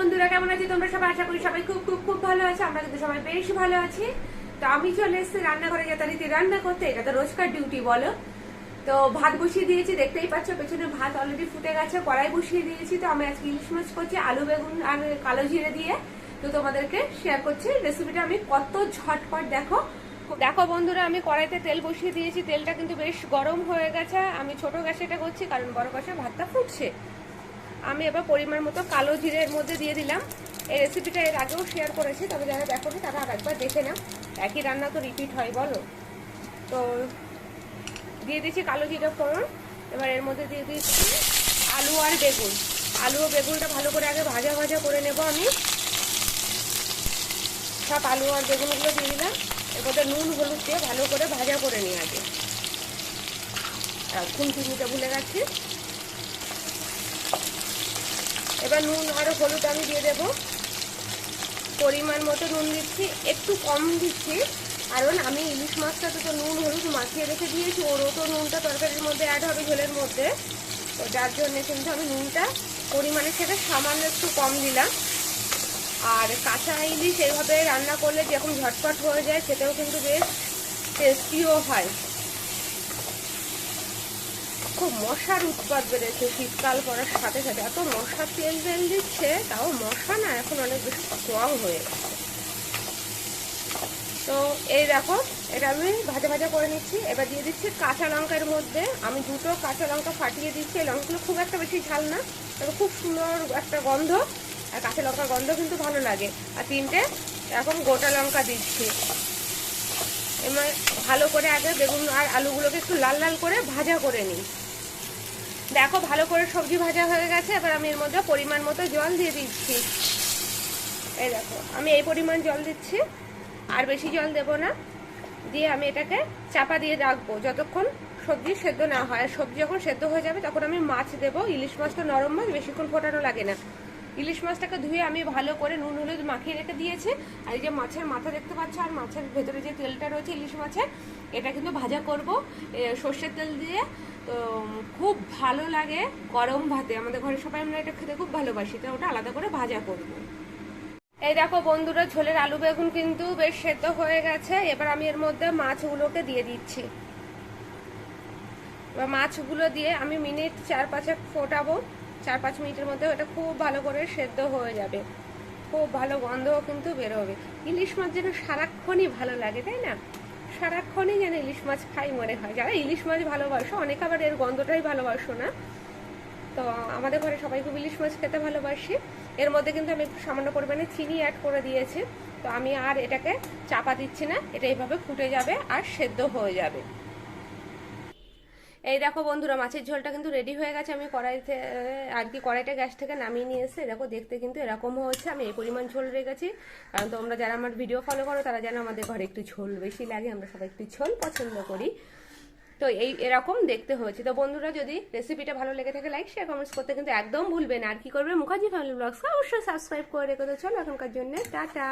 বন্ধুরা, কেমন আছি? তোমরা সবাই আশা করি সবাই খুব খুব খুব ভালো আছে। আমরা কিন্তু সবাই বেশ ভালো আছি। তো আমি চলে এসেছি রান্নাঘরে। যথারীতি রান্না করতে, এটা তো রোজকার ডিউটি বলো। তো ভাত বসিয়ে দিয়েছি, দেখতেই পাচ্ছ, পেছনে ভাত অলরেডি ফুটে গেছে, কড়াই বসিয়ে দিয়েছি। তো আমি আজকে ইলিশ মাছ করছি, আলু, বেগুন আর কালো জিরে দিয়ে। তো তোমাদেরকে শেয়ার করছি রেসিপিটা আমি কত ঝটপট, দেখো। দেখো বন্ধুরা, আমি কড়াইতে তেল বসিয়ে দিয়েছি। তেলটা কিন্তু বেশ গরম হয়ে গেছে। আমি ছোট গ্যাসে এটা করছি, কারণ বড় গ্যাসে ভাতটা ফুটছে। আমি এবার পরিমাণ মতো কালো জিরের মধ্যে দিয়ে দিলাম। এই রেসিপিটা এর আগেও শেয়ার করেছি, তবে যারা দেখো তারা আর একবার দেখে নাও। একই রান্না তো রিপিট হয়, বলো। তো দিয়ে দিচ্ছি কালো জিরে ফোড়ন, এবার এর মধ্যে দিয়ে দিচ্ছি আলু আর বেগুন। আলু ও বেগুনটা ভালো করে আগে ভাজা ভাজা করে নেব আমি। সব আলু আর বেগুনগুলো দিয়ে দিলাম। এরপরে নুন, হলুদ দিয়ে ভালো করে ভাজা করে নিই আগে। খুন খুনটুনিটা ভুলে গেছি। এবার নুন আর হলুদ আমি দিয়ে দেব। পরিমাণ মতো নুন দিচ্ছি, একটু কম দিচ্ছি। কারণ আমি ইলিশ মাছটাতে তো নুন হলুদ মাখিয়ে রেখে দিয়েছি ওরও তো নুনটা তরকারির মধ্যে অ্যাড হবে ঝোলের মধ্যে। তো যার জন্য কিন্তু আমি নুনটা পরিমাণের সাথে সামান্য একটু কম দিলাম। আর কাঁচা ইলিশ এইভাবে রান্না করলে যখন ঝটপট হয়ে যায়, সেটাও কিন্তু বেশ টেস্টিও হয়। খুব মশার উৎপাদ বেড়েছে শীতকাল পড়ার সাথে সাথে। এত মশা তেল তেল দিচ্ছে, তাও মশা না, এখন অনেক বেশি স্ট্রং হয়ে গেছে। তো এই দেখো, এটা আমি ভাজা ভাজা করে নিচ্ছি। এবার দিয়ে দিচ্ছি কাঁচা লঙ্কার মধ্যে। আমি দুটো কাঁচা লঙ্কা ফাটিয়ে দিচ্ছি। এই লঙ্কাগুলো খুব একটা বেশি ঝাল না, তবে খুব সুন্দর একটা গন্ধ। আর কাঁচা লঙ্কার গন্ধ কিন্তু ভালো লাগে। আর তিনটে, এখন গোটা লঙ্কা দিচ্ছি। এবার ভালো করে আগে বেগুন আর আলুগুলোকে একটু লাল লাল করে ভাজা করে নিই। দেখো ভালো করে সবজি ভাজা হয়ে গেছে, এবার আমি এর মধ্যে পরিমাণ মতো জল দিয়ে দিচ্ছি। এই দেখো, আমি এই পরিমাণ জল দিচ্ছি, আর বেশি জল দেব না। দিয়ে আমি এটাকে চাপা দিয়ে রাখব, যতক্ষণ সবজি সেদ্ধ না হয়। আর সবজি যখন সেদ্ধ হয়ে যাবে, তখন আমি মাছ দেব, ইলিশ মাছটা নরম মাছ, বেশিক্ষণ ফোটানো লাগে না। ইলিশ মাছটাকে ধুয়ে আমি ভালো করে নুন, হলুদ মাখিয়ে রেখে দিয়েছি। আর এই যে মাছের মাথা দেখতে পাচ্ছ, আর মাছের ভেতরে যে তেলটা রয়েছে ইলিশ মাছের, এটা কিন্তু ভাজা করব সর্ষের তেল দিয়ে। তো, খুব ভালো লাগে গরম ভাতে। আমাদের ঘরে সবাই আমরা এটা খেতে খুব ভালোবাসি, তো ওটা আলাদা করে ভাজা করব। এই দেখো বন্ধুরা, ঝোলের আলু বেগুন কিন্তু বেশ সেদ্ধ হয়ে গেছে। এবার আমি এর মধ্যে মাছগুলোকে দিয়ে দিচ্ছি। এবার মাছগুলো দিয়ে আমি মিনিট চার পাঁচে ফোটাবো। চার পাঁচ মিনিটের মধ্যে ওটা খুব ভালো করে সেদ্ধ হয়ে যাবে। খুব ভালো গন্ধও কিন্তু বেরোবে। ইলিশ মাছ যেন সারাক্ষণই ভালো লাগে, তাই না? সারাক্ষণই যেন ইলিশ মাছ খাই মনে হয়। যারা ইলিশ মাছ ভালোবাসো, অনেক আবার এর গন্ধটাই ভালোবাসো না। তো আমাদের ঘরে সবাই খুব ইলিশ মাছ খেতে ভালোবাসি। এর মধ্যে কিন্তু আমি একটু সামান্য পরিমাণে চিনি অ্যাড করে দিয়েছি। তো আমি আর এটাকে চাপা দিচ্ছি না, এটা এইভাবে ফুটে যাবে আর সেদ্ধ হয়ে যাবে। এই দেখো বন্ধুরা, মাছের ঝোলটা কিন্তু রেডি হয়ে গেছে। আমি কড়াইতে, আর কি, কড়াইটা গ্যাস থেকে নামিয়ে নিয়ে এসে, দেখো, দেখতে কিন্তু এরকম হচ্ছে আমি এই পরিমাণ ঝোল রেখেছি। কারণ তোমরা যারা আমার ভিডিও ফলো করো, তারা যেন আমাদের ঘরে একটু ঝোল বেশি লাগে, আমরা সবাই একটু ঝোল পছন্দ করি। তো এই, এরকম দেখতে হয়েছে। তো বন্ধুরা, যদি রেসিপিটা ভালো লেগে থাকে লাইক শেয়ার কমেন্টস করতে কিন্তু একদম ভুলবে না। আর কি করবে? মুখার্জি ফ্যামিলি ব্লগস অবশ্যই সাবস্ক্রাইব করে রেখে তো চলো এখনকার জন্য, টাটা!